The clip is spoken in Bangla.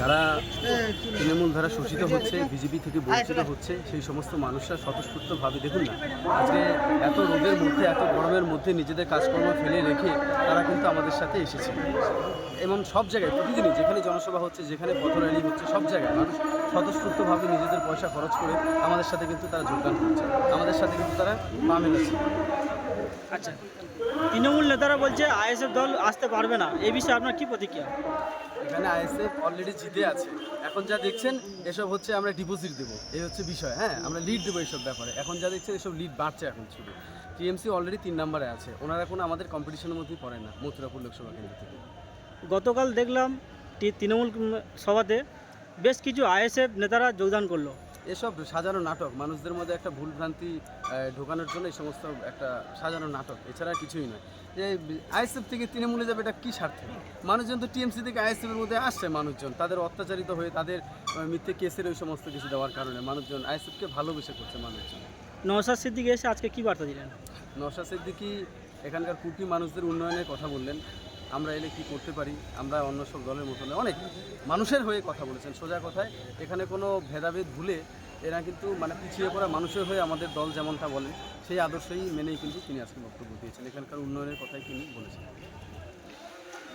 যারা তৃণমূল ধারা শোষিত হচ্ছে, বিজেপি থেকে বঞ্চিত হচ্ছে, সেই সমস্ত মানুষরা স্বতঃস্ফূর্তভাবে দেখুন না, আজকে এত রোদের মধ্যে, এত গরমের মধ্যে নিজেদের কাজকর্ম ফেলে রেখে তারা কিন্তু আমাদের সাথে এসেছে। এবং সব জায়গায়, প্রতিদিনই যেখানে জনসভা হচ্ছে, যেখানে পথ র্যালি হচ্ছে, সব জায়গায় মানুষ স্বতঃস্ফূর্তভাবে নিজেদের পয়সা খরচ করে আমাদের সাথে কিন্তু তারা যোগদান করছে। আমাদের সাথে কিন্তু তারা পা আচ্ছা। তৃণমূল নেতারা বলছে আইএসএফ দল আসতে পারবে না। এই বিষয়ে আপনার কি প্রতিক্রিয়া? এখানে আইএসএফ অলরেডি জিতে আছে। এখন যা দেখছেন এসব হচ্ছে আমরা ডিপোজিট দেবো। এই হচ্ছে বিষয় হ্যাঁ? আমরা লিড দেবো এইসব ব্যাপারে। এখন যা দেখছেন এসব লিড বাড়ছে এখন শুধু। টিএমসি অলরেডি তিন নম্বরে আছে। ওনারা কোনো আমাদের কম্পিটিশনের মধ্যেই পড়ে না মথুরাপুর লোকসভা কেন্দ্র থেকে। গতকাল দেখলাম তৃণমূল সভাতে বেশ কিছু আইএসএফ নেতারা যোগদান করল। এসব সাজানো নাটক মানুষদের মধ্যে একটা ভুল ভ্রান্তি ঢোকানোর জন্য এই সমস্ত একটা সাজানো নাটক এছাড়া কিছুই নয়। যে আইএসএফ থেকে তৃণমূলে যাবে এটা কী স্বার্থে? মানুষজন তো টিএমসি থেকে আইএসএফের মধ্যে আসছে মানুষজন তাদের অত্যাচারিত হয়ে তাদের মিথ্যে কেসের ওই সমস্ত কিছু দেওয়ার কারণে মানুষজন আইএসএফকে ভালোবেসে করছে মানুষজন। নওশাদ সিদ্দিকি এসে আজকে কী বার্তা দিলেন? নশা সিদ্দিকি এখানকার কুটি মানুষদের উন্নয়নের কথা বললেন। আমরা এলে কি করতে পারি? আমরা অন্য সব দলের মতো অনেক মানুষের হয়ে কথা বলেছেন, সোজা কথায়। এখানে কোনো ভেদাভেদ ভুলে এরা কিন্তু মানে পিছিয়ে পড়া মানুষের হয়ে আমাদের দল যেমনটা বলে, সেই আদর্শই মেনেই কিন্তু তিনি আজকে বক্তব্য দিয়েছেন। এখানকার উন্নয়নের কথাই তিনি বলেছেন।